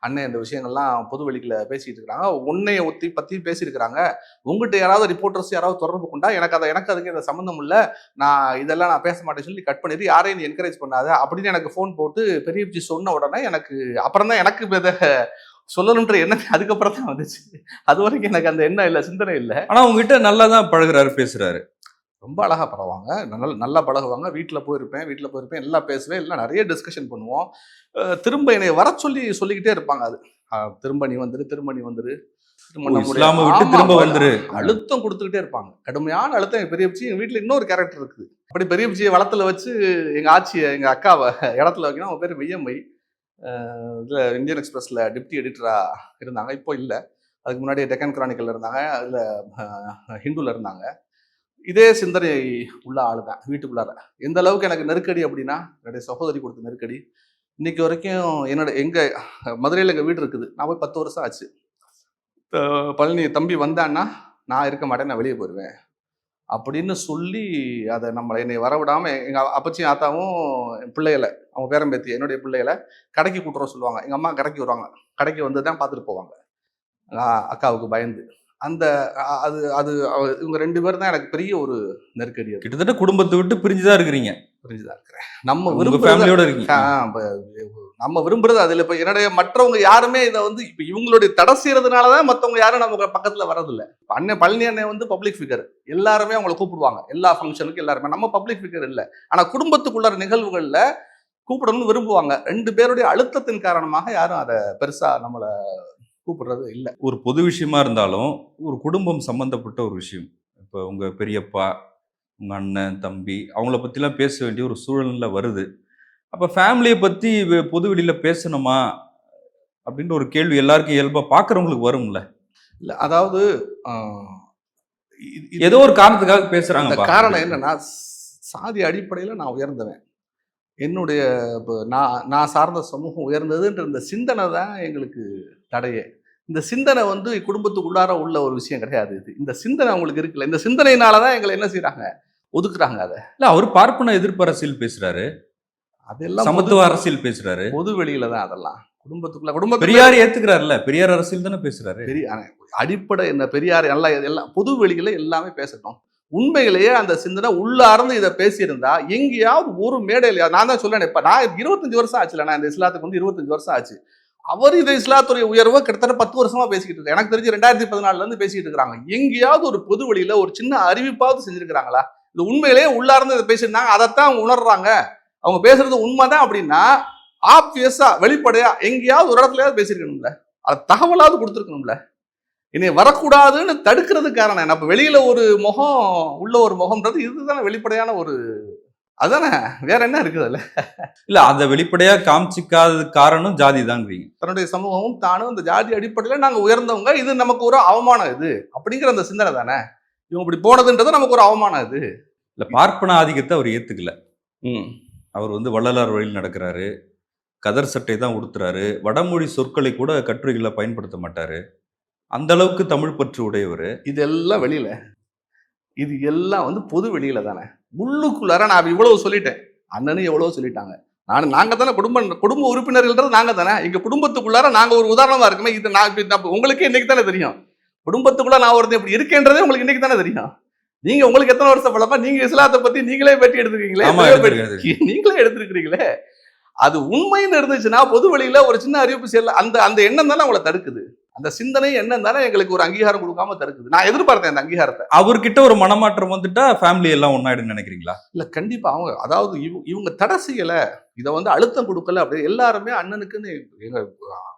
அண்ணன் இந்த விஷயங்கள்லாம் பொது வெளிக்கில பேசிட்டு இருக்காங்க. உன்னைய ஒத்தி பத்தி பேசியிருக்கிறாங்க. உங்ககிட்ட யாராவது ரிப்போர்ட்டர்ஸ் யாராவது தொடர்பு கொண்டா எனக்கு அதை எனக்கு அதுக்கு இந்த சம்மந்தம் இல்லை. நான் இதெல்லாம் நான் பேச மாட்டேன்னு சொல்லி கட் பண்ணிட்டு யாரையும் என்கரேஜ் பண்ணாத. அப்படின்னு எனக்கு ஃபோன் போட்டு பெரியபிச்சி சொன்ன உடனே எனக்கு அப்புறம் தான் எனக்கு இதை சொல்லணுன்ற எண்ணம் அதுக்கப்புறம் தான் வந்துச்சு. அது வரைக்கும் எனக்கு அந்த எண்ணம் இல்லை சிந்தனை இல்லை. ஆனா உங்ககிட்ட நல்லா தான் பழகுறாரு பேசுறாரு. ரொம்ப அழகா பழகுவாங்க. நல்ல நல்லா பழகுவாங்க. வீட்டில் போயிருப்பேன் வீட்டில் போயிருப்பேன் எல்லாம் பேசுவேன் எல்லாம் நிறைய டிஸ்கஷன் பண்ணுவோம். திரும்ப என்னை வர சொல்லி சொல்லிக்கிட்டே இருப்பாங்க அது. திரும்ப நீ வந்துரு திரும்ப நீ வந்துரு. திரும்ப. வந்துரு. அழுத்தம் கொடுத்துக்கிட்டே இருப்பாங்க. கடுமையான அழுத்தம். பெரிய வீட்டில் இன்னொரு கேரக்டர் இருக்குது. அப்படி பெரிய பிச்சியை வளத்தில் வச்சு எங்கள் ஆட்சியை எங்கள் அக்காவை இடத்துல வைக்கணும். அவங்க பேர் வெய்யம்மை இதில் இந்தியன் எக்ஸ்பிரஸில் டிப்டி எடிட்டராக இருந்தாங்க. இப்போ இல்லை. அதுக்கு முன்னாடி டெக்கன் கிரானிக்கல்ல இருந்தாங்க. அதில் ஹிந்துவில் இருந்தாங்க. இதே சிந்தனை உள்ள ஆள் தான் வீட்டுக்குள்ளார. எந்த அளவுக்கு எனக்கு நெருக்கடி அப்படின்னா என்னுடைய சகோதரி கொடுத்த நெருக்கடி. இன்னைக்கு வரைக்கும் என்னோட எங்கள் மதுரையில் எங்கள் வீடு இருக்குது. நான் போய் பத்து வருஷம் ஆச்சு. பழனி தம்பி வந்தான்னா நான் இருக்க மாட்டேன் நான் வெளியே போயிடுவேன் அப்படின்னு சொல்லி அதை நம்மளை என்னை வரவிடாம எங்க அப்பச்சியும் ஆத்தாவும் என் பிள்ளைகளை அவங்க பேரம்பேத்தி என்னுடைய பிள்ளைகளை கடைக்கு கூட்டுற சொல்லுவாங்க. எங்க அம்மா கடைக்கு வருவாங்க. கடைக்கு வந்து தான் பார்த்துட்டு போவாங்க. அக்காவுக்கு பயந்து. அந்த அது அது இவங்க ரெண்டு பேரும் தான் எனக்கு பெரிய ஒரு நெருக்கடி கிட்டத்தட்ட குடும்பத்தை விட்டு பிரிஞ்சுதான் இருக்கிறீங்க. புரிஞ்சுதான் இருக்கிறேன். நம்ம விரும்புறது ஃபேமிலியோட இருக்கீங்க. நம்ம விரும்புறது அதுல இப்ப என்னுடைய மற்றவங்க யாருமே இதை வந்து இப்ப இவங்களுடைய தடை செய்யறதுனாலதான் மத்தவங்க யாரும் நம்ம பக்கத்துல வரதில்ல இப்போ அண்ணன் பழனி அண்ணன் வந்து பப்ளிக் ஃபிகர் எல்லாருமே அவங்கள கூப்பிடுவாங்க. எல்லா ஃபங்க்ஷனுக்கும் எல்லாருமே. நம்ம பப்ளிக் ஃபிகர் இல்லை. ஆனா குடும்பத்துக்குள்ள நிகழ்வுகள்ல கூப்பிடணும்னு விரும்புவாங்க. ரெண்டு பேருடைய அழுத்தத்தின் காரணமாக யாரும் அதை பெருசா நம்மளை கூப்பிடுறது இல்லை. ஒரு பொது விஷயமா இருந்தாலும் ஒரு குடும்பம் சம்மந்தப்பட்ட ஒரு விஷயம். இப்போ உங்கள் பெரியப்பா உங்கள் அண்ணன் தம்பி அவங்கள பற்றிலாம் பேச வேண்டிய ஒரு சூழலில் வருது. அப்ப ஃபேமிலியை பத்தி வெ- பொது வெளியில பேசணுமா? அப்படின்ற ஒரு கேள்வி எல்லாருக்கும் இயல்பா பாக்குறவங்களுக்கு வரும்ல. இல்ல அதாவது ஏதோ ஒரு காரணத்துக்காக அந்த பேசுறாங்க காரணம் என்னன்னா சாதி அடிப்படையில் நான் உயர்ந்தவன். என்னுடைய இப்போ நான் நான் சார்ந்த சமூகம் உயர்ந்ததுன்ற இந்த சிந்தனை தான் எங்களுக்கு தடையே. இந்த சிந்தனை வந்து குடும்பத்துக்குள்ளார உள்ள ஒரு விஷயம் கிடையாது இது. இந்த சிந்தனை அவங்களுக்கு இருக்குல்ல. இந்த சிந்தனையினால தான் எங்களை என்ன செய்றாங்க? ஒதுக்குறாங்க அதை. இல்ல அவர் பார்ப்பன எதிர்ப்பு அரசியல் பேசுறாரு. அதெல்லாம் சமத்துவ அரசியல் பேசுறாரு. பொது வெளியில தான் அதெல்லாம். குடும்பத்துக்குள்ள குடும்ப பெரியார் ஏத்துக்கிறாருல்ல பெரியார் அரசியல் தானே பேசுறாரு. பெரிய அடிப்படை என்ன பெரியார் எல்லாம் எல்லாம் பொது வெளியில எல்லாமே பேசட்டும். உண்மையிலேயே அந்த சிந்தனை உள்ளார்ந்து இதை பேசியிருந்தா எங்கேயாவது ஒரு மேடையில நான் தான் சொல்லேன் இப்ப நான் இருபத்தஞ்சு வருஷம் ஆச்சுல நான் இந்த இஸ்லாத்துக்கு வந்து இருபத்தஞ்சு வருஷம் ஆச்சு. அவர் இந்த இஸ்லாத்துறை உயர்வை கிட்டத்தட்ட பத்து வருஷமா பேசிக்கிட்டு இருக்காரு. எனக்கு தெரிஞ்சு ரெண்டாயிரத்தி பதினாலுல இருந்து பேசிக்கிட்டு இருக்காங்க எங்கேயாவது ஒரு பொது வெளியில ஒரு சின்ன அறிவிப்பாவது செஞ்சிருக்கிறாங்களா? இது உண்மையிலேயே உள்ளார்ந்து இதை பேசியிருந்தாங்க அதைத்தான் உணர்றாங்க. அவங்க பேசுறது உண்மைதான் அப்படின்னா ஆப்வியஸா வெளிப்படையா எங்கேயாவது ஒரு இடத்துலயாவது பேசியிருக்கணும்ல. அது தகவலாவது கொடுத்துருக்கணும்ல. இனி வரக்கூடாதுன்னு தடுக்கிறது காரணம் என்ன? அப்ப வெளியில ஒரு முகம் உள்ள ஒரு முகம்ன்றது இதுதானே வெளிப்படையான ஒரு அதானே? வேற என்ன இருக்குது அதுல? இல்ல அதை வெளிப்படையா காமிச்சிக்காதது காரணம் ஜாதி தாங்கிறீங்க தன்னுடைய சமூகமும் தானும் இந்த ஜாதி அடிப்படையில நாங்க உயர்ந்தவங்க. இது நமக்கு ஒரு அவமானம் இது. அப்படிங்கிற அந்த சிந்தனை தானே? இவங்க இப்படி போனதுன்றது நமக்கு ஒரு அவமானம் இது. இல்ல பார்ப்பன ஆதிக்கத்தை அவர் ஏத்துக்கல. ம். அவர் வந்து வள்ளலார் வழியில் நடக்கிறாரு. கதர் சட்டை தான் உடுத்துறாரு. வடமொழி சொற்களை கூட கட்டுரைகளை பயன்படுத்த மாட்டார். அந்த அளவுக்கு தமிழ் பற்று உடையவர். இதெல்லாம் வெளியில. இது எல்லாம் வந்து பொது வெளியில தானே. உள்ளுக்குள்ளார நான் இவ்வளவு சொல்லிட்டேன். அண்ணனும் எவ்வளவு சொல்லிட்டாங்க. நான் நாங்கள் தானே குடும்ப குடும்ப உறுப்பினர்கள்ன்றது நாங்கள் தானே. எங்கள் குடும்பத்துக்குள்ளார நாங்கள் ஒரு உதாரணமாக இருக்குமே. இது நான் உங்களுக்கே இன்னைக்கு தானே தெரியும். குடும்பத்துக்குள்ளே நான் ஒருத்தன் இப்படி இருக்கேன்றதே உங்களுக்கு இன்னைக்கு தானே தெரியும். நீங்க உங்களுக்கு எத்தனை வருஷம் பழமா நீங்க இஸ்லாத்தை பத்தி நீங்களே பேட்டி எடுத்துருக்கீங்களே. நீங்களே எடுத்திருக்கிறீங்களே? அது உண்மைன்னு இருந்துச்சுன்னா பொது வெளியில ஒரு சின்ன அறிவிப்பு செய்யல. அந்த அந்த எண்ணம் தானே உங்களை தடுக்குது. அந்த சிந்தனை எண்ணம் தானே எங்களுக்கு ஒரு அங்கீகாரம் கொடுக்காம தடுக்குது. நான் எதிர்பார்த்தேன் அந்த அங்கீகாரத்தை. அவர்கிட்ட ஒரு மனமாற்றம் வந்துட்டா ஃபேமிலி எல்லாம் ஒன்னாயிடுன்னு நினைக்கிறீங்களா? இல்ல கண்டிப்பா. அவங்க அதாவது இவ- இவங்க தடை செய்யல. இதை வந்து அழுத்தம் கொடுக்கல. அப்படி எல்லாருமே அண்ணனுக்குன்னு எங்க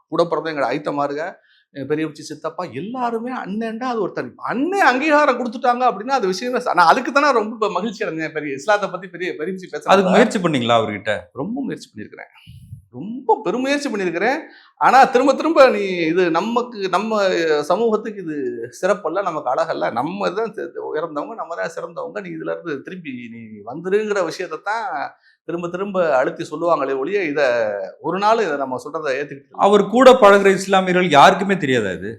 கூட பிறந்த எங்க ஐத்தமாருங்க எங்க பெரிய உச்சி சித்தப்பா எல்லாருமே அண்ணன்டா அது ஒரு தனி அண்ணன் அங்கீகாரம் கொடுத்துட்டாங்க அப்படின்னா அது விஷயமே ச- நான் அதுக்கு தானே ரொம்ப மகிழ்ச்சி அடைஞ்சேன். பெரிய இஸ்லாத்தை பத்தி பெரிய பெரிய அதுக்கு பேசுறேன். முயற்சி பண்ணீங்களா அவர்கிட்ட? ரொம்ப முயற்சி பண்ணியிருக்கிறேன். ரொம்ப பெருமுயற்சி பண்ணியிருக்கிறேன். ஆனா திரும்ப திரும்ப நீ இது நமக்கு நம்ம சமூகத்துக்கு இது சிறப்பல்ல நமக்கு அழகல்ல. நம்ம தான் உயர்ந்தவங்க நம்ம தான் சிறந்தவங்க. நீ இதுல இருந்து திருப்பி நீ வந்துருங்கிற விஷயத்தை தான் திரும்ப திரும்ப அழுத்தி சொல்லுவாங்களே ஒழிய இத ஒரு நாள் இதை நம்ம சொல்றதை ஏத்துக்கிட்டு இல்ல. அவர் கூட பழகுற இஸ்லாமியர்கள் யாருக்குமே தெரியாதா இது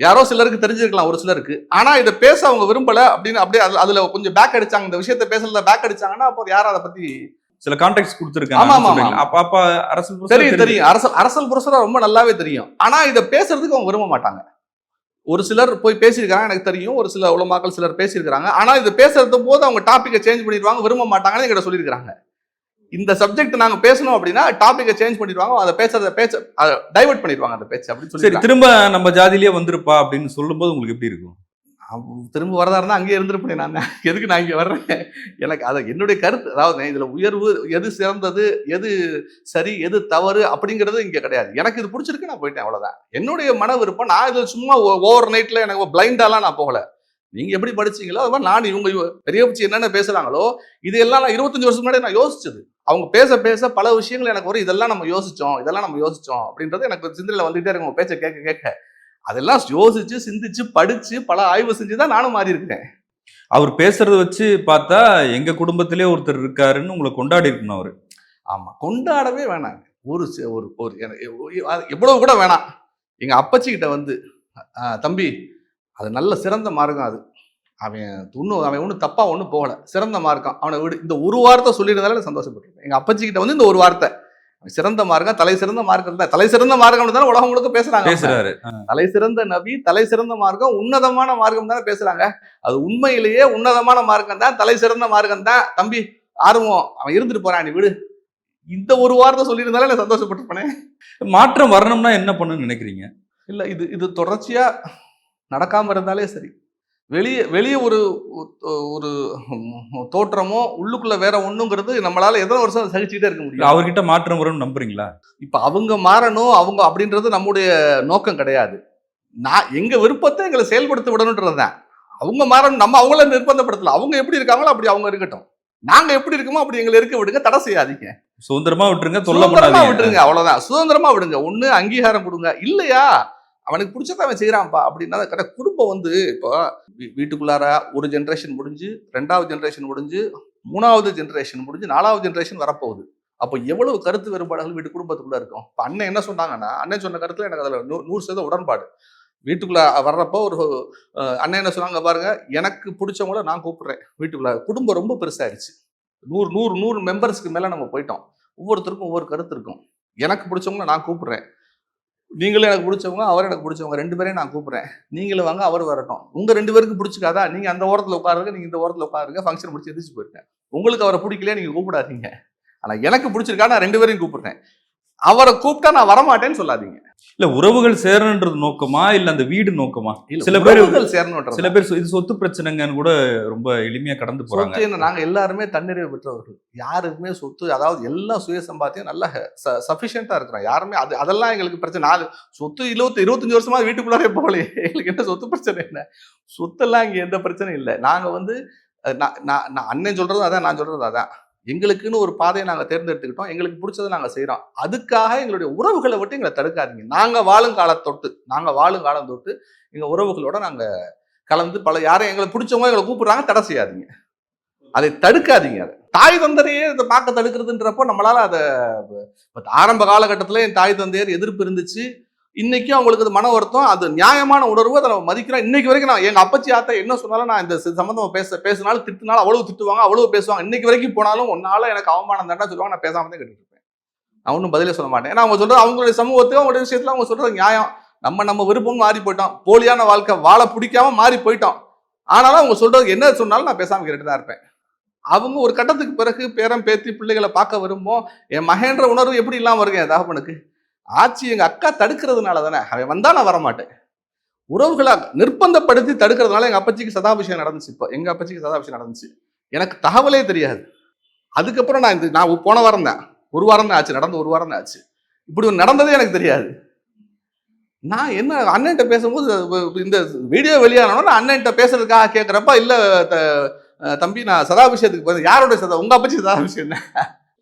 யாரோ சிலருக்கு தெரிஞ்சிருக்கலாம் ஒரு சிலருக்கு. ஆனா இதை பேச அவங்க விரும்பல அப்படின்னு அப்படியே அதுல- கொஞ்சம் பேக் அடிச்சாங்க. இந்த விஷயத்த பேசுறதுல பேக் அடிச்சாங்கன்னா அப்போ யாரும் அதை பத்தி சில கான்டாக்ட்ஸ் கொடுத்துருக்காங்க. ஆமா? ஆமா. அப்ப அப்ப அரசு தெரியும் தெரியும். அரசல் அரசல் புரசரா ரொம்ப நல்லாவே தெரியும். ஆனா இதை பேசுறதுக்கு அவங்க விரும்ப மாட்டாங்க. ஒரு சிலர் போய் பேசியிருக்காங்க எனக்கு தெரியும். ஒரு சில உலமாக்கள் சிலர் பேசியிருக்காங்க ஆனா இது பேசுறது போது அவங்க டாபிக்கை சேஞ்ச் பண்ணிடுவாங்க விரும்ப மாட்டாங்கன்னு எங்கிட்ட சொல்லியிருக்காங்க இந்த சப்ஜெக்ட் நாங்க பேசணும் அப்படின்னா டாபிக்கை சேஞ்ச் பண்ணிடுவாங்க. அதை பேசுறத பேச்ச டைவர்ட் பண்ணிடுவாங்க அந்த பேச்சு அப்படின்னு சரி சொல்லி திரும்ப நம்ம ஜாதியிலேயே வந்திருப்பா அப்படின்னு சொல்லும்போது உங்களுக்கு எப்படி இருக்கும்? திரும்ப வரதா இருந்தா அங்கேயே இருந்திருப்பேன் நான். எதுக்கு நான் இங்க வர்றேன்? எனக்கு அதை என்னுடைய கருத்து. அதாவது இதுல உயர்வு எது சிறந்தது எது சரி எது தவறு அப்படிங்கிறது இங்க கிடையாது. எனக்கு இது பிடிச்சிருக்கு நான் போயிட்டேன் அவ்வளவுதான். என்னுடைய மன விருப்பம் நான் இதுல சும்மா ஓவர் நைட்ல எனக்கு பிளைண்டாலாம் நான் போகல. நீங்க எப்படி படிச்சீங்களோ அது மாதிரி நான் இவங்க இவ- பெரிய பட்சி என்னென்ன பேசுறாங்களோ இதெல்லாம் நான் இருபத்தஞ்சு வருஷத்துக்கு முன்னாடி நான் யோசிச்சது. அவங்க பேச பேச பல விஷயங்கள் எனக்கு வரும். இதெல்லாம் நம்ம யோசிச்சோம். இதெல்லாம் நம்ம யோசிச்சோம். அப்படின்றது எனக்கு சிந்தனையில வந்துகிட்டே இருக்கும். பேச்ச கேட்க கேட்க. அதெல்லாம் யோசிச்சு சிந்திச்சு படிச்சு பல ஆய்வு செஞ்சு தான் நானும் மாறி இருக்கேன். அவர் பேசுறத வச்சு பார்த்தா எங்க குடும்பத்திலே ஒருத்தர் இருக்காருன்னு உங்களை கொண்டாடி இருக்கணும் அவரு. ஆமா. கொண்டாடவே வேணாங்க. ஒரு ஒரு ஒரு எவ்வளவு கூட வேணாம். எங்க அப்பச்சி கிட்ட வந்து "ஆ, தம்பி அது நல்ல சிறந்த மார்க்கம் அது. அவன் ஒன்றும் அவன் ஒன்றும் தப்பா ஒன்றும் போகல. சிறந்த மார்க்கம் அவனை விடு இந்த ஒரு வார்த்தை சொல்லியிருந்தாலும் சந்தோஷப்பட்டிருக்கேன் எங்க அப்பச்சி கிட்ட வந்து இந்த ஒரு வார்த்தை. அவன் சிறந்த மார்க்கம் தலை சிறந்த மார்க்கம் தான் தலை சிறந்த மார்க்கம் தானே உலகம் முழுக்க பேசுறாங்க அவங்க. பேசுறாரு. தலை சிறந்த நபி தலை சிறந்த மார்க்கம் உன்னதமான மார்க்கம் தானே பேசுறாங்க. அது உண்மையிலேயே உன்னதமான மார்க்கம் தான் தலை சிறந்த மார்க்கம் தான் தம்பி ஆர்வம். அவன் இருந்துட்டு போறான் நீ விடு. இந்த ஒரு வார்த்தை சொல்லியிருந்தாலே நான் சந்தோஷப்பட்டிருப்பேனே. மாற்றம் வரணும்னா என்ன பண்ணணும்னு நினைக்கிறீங்க? இல்ல இது இது தொடர்ச்சியா நடக்காம இருந்தாலே சரி. வெளியே வெளியே ஒரு ஒரு தோற்றமோ உள்ளுக்குள்ள வேற ஒண்ணுங்கிறது நம்மளால எத்தனை வருஷம் சகிச்சுக்கிட்டே இருக்க முடியும்? அவர்கிட்ட மாற்றம் வரும்னு நம்புறீங்களா? இப்ப அவங்க மாறணும் அவங்க அப்படின்றது நம்முடைய நோக்கம் கிடையாது. நான் எங்க விருப்பத்தை எங்களை செயல்படுத்த விடணுன்றதுதான் அவங்க மாறணும் நம்ம அவங்கள நிர்பந்தப்படுத்தல. அவங்க எப்படி இருக்காங்களோ அப்படி அவங்க இருக்கட்டும். நாங்க எப்படி இருக்கோமோ அப்படி எங்களை இருக்க விடுங்க தடை செய்யாதீங்க. சுதந்திரமா விட்டுருங்க சுதந்திரமா விட்டுருங்க அவ்வளவுதான். சுதந்திரமா விடுங்க. ஒண்ணு அங்கீகாரம் கொடுங்க. இல்லையா? அவனுக்கு பிடிச்சத அவன் செய்கிறான்ப்பா அப்படின்னா கரெக்ட் குடும்பம் வந்து இப்போ வீ- வீட்டுக்குள்ளார ஒரு ஜென்ரேஷன் முடிஞ்சு ரெண்டாவது ஜென்ரேஷன் முடிஞ்சு மூணாவது ஜென்ரேஷன் முடிஞ்சு நாலாவது ஜென்ரேஷன் வரப்போகுது. அப்போ எவ்வளவு கருத்து வேறுபாடுகள் வீட்டு குடும்பத்துக்குள்ள இருக்கும்? இப்போ அண்ணன் என்ன சொன்னாங்கன்னா அண்ணன் சொன்ன கருத்துல எனக்கு அதில் நூறு நூறு சதவீதம் உடன்பாடு. வீட்டுக்குள்ள வர்றப்போ ஒரு அண்ணன் என்ன சொன்னாங்க பாருங்க எனக்கு பிடிச்சவங்கள நான் கூப்பிடுறேன். வீட்டுக்குள்ள குடும்பம் ரொம்ப பெருசாயிருச்சு. நூறு நூறு நூறு மெம்பர்ஸ்க்கு மேலே நம்ம போயிட்டோம். ஒவ்வொருத்தருக்கும் ஒவ்வொரு கருத்து இருக்கும். எனக்கு பிடிச்சவங்கள நான் கூப்பிடுறேன். நீங்களும் எனக்கு பிடிச்சவங்க அவர் எனக்கு பிடிச்சவங்க. ரெண்டு பேரையும் நான் கூப்பிட்றேன். நீங்களும் வாங்க அவர் வரட்டும். உங்கள் ரெண்டு பேருக்கு பிடிச்சிக்காதா? நீங்கள் அந்த ஓரத்தில் உட்காருங்க நீங்கள் இந்த ஓரத்தில் உட்காருங்க ஃபங்க்ஷன் முடிச்சு எதிர்த்து போயிருக்கேன் உங்களுக்கு அவரை பிடிக்கலையே நீங்கள் கூப்பிடாதீங்க. ஆனால் எனக்கு பிடிச்சிருக்கா நான் ரெண்டு பேரையும் கூப்பிட்றேன். அவரை கூப்பிட்டா நான் வரமாட்டேன்னு சொல்லாதீங்க. இல்ல உறவுகள் சேரணுன்றது நோக்கமா? இல்ல அந்த வீடு நோக்கமா? இல்ல, சில பேர் சேரணுன்றது சில பேர் இது சொத்து பிரச்சனைங்கன்னு கூட ரொம்ப எளிமையா கடந்து போறாங்க. நாங்க எல்லாருமே தன்னிறைவு பெற்றவர்கள். யாருக்குமே சொத்து அதாவது எல்லாம் சுய சம்பாத்தியம் நல்ல சஃபிஷியண்டா இருக்கிறோம். யாருமே அது அதெல்லாம் எங்களுக்கு பிரச்சனை. நாலு சொத்து இருபத்தி இருபத்தஞ்சு வருஷமா வீட்டுக்குள்ளாரே போகலையே. எங்களுக்கு என்ன சொத்து பிரச்சனை என்ன? சொத்தெல்லாம் இங்க எந்த பிரச்சனையும் இல்லை. நாங்க வந்து நான் நான் அண்ணன் சொல்றதும் அதான் நான் சொல்றதும் அதான். எங்களுக்குன்னு ஒரு பாதையை நாங்கள் தேர்ந்தெடுத்துக்கிட்டோம். எங்களுக்கு பிடிச்சதை நாங்கள் செய்கிறோம் அதுக்காக எங்களுடைய உறவுகளை விட்டு எங்களை தடுக்காதீங்க. நாங்கள் வாழும் காலம் தொட்டு வாழும் காலம் தொட்டு எங்கள் உறவுகளோட நாங்கள் கலந்து பல யாரும் எங்களை பிடிச்சவங்க எங்களை கூப்பிடுறாங்க தடை செய்யாதீங்க. அதை தடுக்காதீங்க அதை. தாய் தந்தரையே இதை பார்க்க தடுக்கிறதுன்றப்போ நம்மளால் அதை ஆரம்ப காலகட்டத்தில் என் தாய் தந்தையர் எதிர்ப்பு இருந்துச்சு. இன்னைக்கு அவங்களுக்கு அது மன வருத்தம் அது நியாயமான உணர்வு அதை நம்ம மதிக்கிறோம். இன்னைக்கு வரைக்கும் நான் எங்க அப்பச்சி ஆத்தா என்ன சொன்னாலும் நான் இந்த சம்மந்தம் பேச பேசினாலும் திட்டினாலும் அவ்வளவு திட்டுவாங்க அவ்வளவு பேசுவாங்க. இன்னைக்கு வரைக்கும் போனாலும் ஒன்னால எனக்கு அவமானம் தாண்டா சொல்லுவாங்க நான் பேசாம தான் கேட்டுட்டு இருப்பேன். நான் ஒன்றும் பதிலே சொல்ல மாட்டேன். ஏன்னா அவங்க சொல்றது அவங்களுடைய சமூகத்தையும் அவங்களுடைய விஷயத்துல அவங்க சொல்றது நியாயம். நம்ம நம்ம விருப்பம் மாறி போயிட்டோம். போலியான வாழ்க்கை வாழ பிடிக்காம மாறி போயிட்டோம். ஆனாலும் அவங்க சொல்றது என்ன சொன்னாலும் நான் பேசாம கேட்டுட்டு தான் இருப்பேன். அவங்க ஒரு கட்டத்துக்கு பிறகு பேரன் பேத்தி பிள்ளைகளை பார்க்க வரும்போது என் மகேன்ற உணர்வு எப்படி இல்லாமல் இருக்கு என் தகப்பனுக்கு ஆட்சி எங்கள் அக்கா தடுக்கிறதுனால தானே அவன் வந்தால் நான் வரமாட்டேன். உறவுகளை நிர்பந்தப்படுத்தி தடுக்கிறதுனால எங்கள் அப்பச்சிக்கு சதாபிஷேகம் நடந்துச்சு இப்போ. எங்கள் அப்பச்சிக்கு சதாபிஷேகம் நடந்துச்சு. எனக்கு தகவலே தெரியாது. அதுக்கப்புறம் நான் இந்த நான் போன வாரம் தான். ஒரு வாரம் தான் ஆச்சு. நடந்து ஒரு வாரம் தான் ஆச்சு. இப்படி நடந்ததே எனக்கு தெரியாது. நான் என்ன அண்ணன்ட்ட பேசும்போது இந்த வீடியோ வெளியானோன்னா அண்ணன்ட்ட பேசுறதுக்காக கேட்குறப்ப இல்லை தம்பி நான் சதாபிஷேகத்துக்கு போய் யாரோட சதா உங்கள் அப்பச்சி சதாபிஷேகம் என்ன?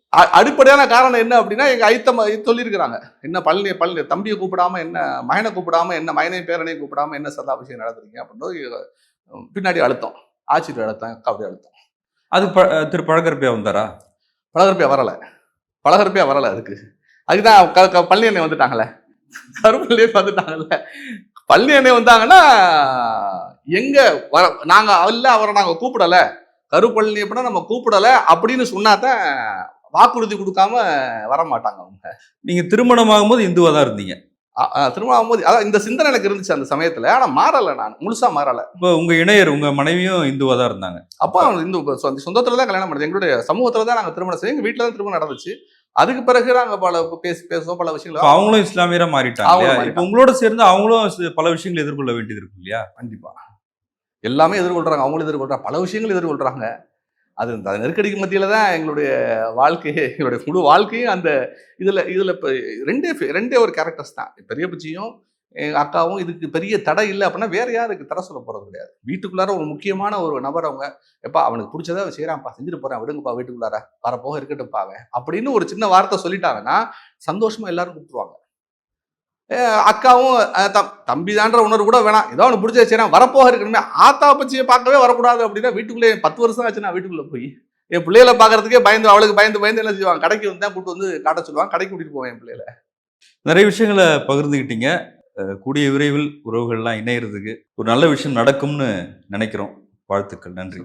அடிப்படையான காரணம் என்ன அப்படின்னா எங்க ஐத்தம் சொல்லியிருக்கிறாங்க. என்ன பழனி பழனி தம்பியை கூப்பிடாம என்ன மகனை கூப்பிடாம என்ன மகனையும் பேரனையும் கூப்பிடாம என்ன சதாபிஷேகம் நடத்துறீங்க அப்படின்றது அஹ் பின்னாடி அழுத்தம். ஆட்சியர் அழுத்தம் கபடி அழுத்தம். அது ப- திரு பழகரப்பையா வந்தாரா? பழகருப்பியா வரல. பழகருப்பியா வரல அதுக்கு. அதுக்குதான் க- க- பழனி அண்ணன் வந்துட்டாங்களே கருப்பள்ளியே வந்துட்டாங்கல்ல. பழனி அண்ணன் வந்தாங்கன்னா எங்க வர நாங்க இல்ல அவரை நாங்க கூப்பிடல. கருப்பள்ளி எப்படின்னா நம்ம கூப்பிடல அப்படின்னு சொன்னாதான் வாக்குறுதி கொடுக்காம வர மாட்டாங்க அவங்க. நீங்க திருமணம் ஆகும்போது இந்துவா தான் இருந்தீங்க. திரும்ப ஆகும்போது அதான் இந்த சிந்தனை எனக்கு இருந்துச்சு அந்த சமயத்துல. ஆனா மாறல நான் முழுசா மாறல. இப்போ உங்க இணையர் உங்க மனைவியும் இந்துவா தான் இருந்தாங்க. அப்பா இந்த சொந்த- சொந்தத்துல தான் கல்யாணம் பண்ணுது. எங்களுடைய சமூகத்துல தான் நாங்க திருமணம் செய்யும் எங்க வீட்டுல தான் திருமணம் நடந்துச்சு. அதுக்கு பிறகு நாங்க பல பேசி பேசுவோம் பல விஷயங்கள். அவங்களும் இஸ்லாமியரா மாறிட்டாங்க? இப்போ உங்களோட சேர்ந்து அவங்களும் பல விஷயங்களை எதிர்கொள்ள வேண்டியது இருக்கும் இல்லையா? கண்டிப்பா. எல்லாமே எதிர்கொள்றாங்க. அவங்களும் எதிர்கொள்றாங்க. பல விஷயங்கள் எதிர்கொள்றாங்க. அது அந்த நெருக்கடிக்கு மத்தியில் தான் எங்களுடைய வாழ்க்கையே எங்களுடைய முழு வாழ்க்கையும் அந்த இதில் இதில் இப்போ ரெண்டே ரெண்டே ஒரு கேரக்டர்ஸ் தான். பெரிய பச்சியும் எங்கள் அக்காவும் இதுக்கு பெரிய தடை இல்லை அப்படின்னா வேற யாருக்கு தடை சொல்ல போகிறது கிடையாது. வீட்டுக்குள்ளார ஒரு முக்கியமான ஒரு நபர் அவங்க எப்பா அவனுக்கு பிடிச்சதை அவன் செய்கிறான்ப்பா செஞ்சுட்டு போகிறான் விடுங்கப்பா வீட்டுக்குள்ளார வரப்போக இருக்கட்டும்ப்பா அவன் அப்படின்னு ஒரு சின்ன வார்த்தை சொல்லிட்டாங்கன்னா சந்தோஷமாக எல்லாரும் கூப்பிட்டுருவாங்க. அக்காவும் தம் தம்பி தான்ற உணர்வு கூட வேணாம். ஏதோ ஒன்று பிடிச்ச செய்யறான் வரப்போக இருக்கணுமே. ஆத்தா பச்சியை பார்க்கவே வரக்கூடாது அப்படின்னா வீட்டுக்குள்ளே பத்து வருஷம் ஆச்சு நான் போய். என் பிள்ளைகளை பார்க்கறதுக்கே பயந்து அவளுக்கு பயந்து பயந்து என்ன செய்வாங்க கடைக்கு வந்து தான் கூட்டு வந்து காட்ட சொல்லுவாங்க கடைக்கு கூட்டிகிட்டு போவேன் என் பிள்ளைகளை. நிறைய விஷயங்களை பகிர்ந்துக்கிட்டீங்க கூடிய விரைவில் உறவுகள்லாம் இணையிறதுக்கு ஒரு நல்ல விஷயம் நடக்கும்னு நினைக்கிறோம். வாழ்த்துக்கள். நன்றி.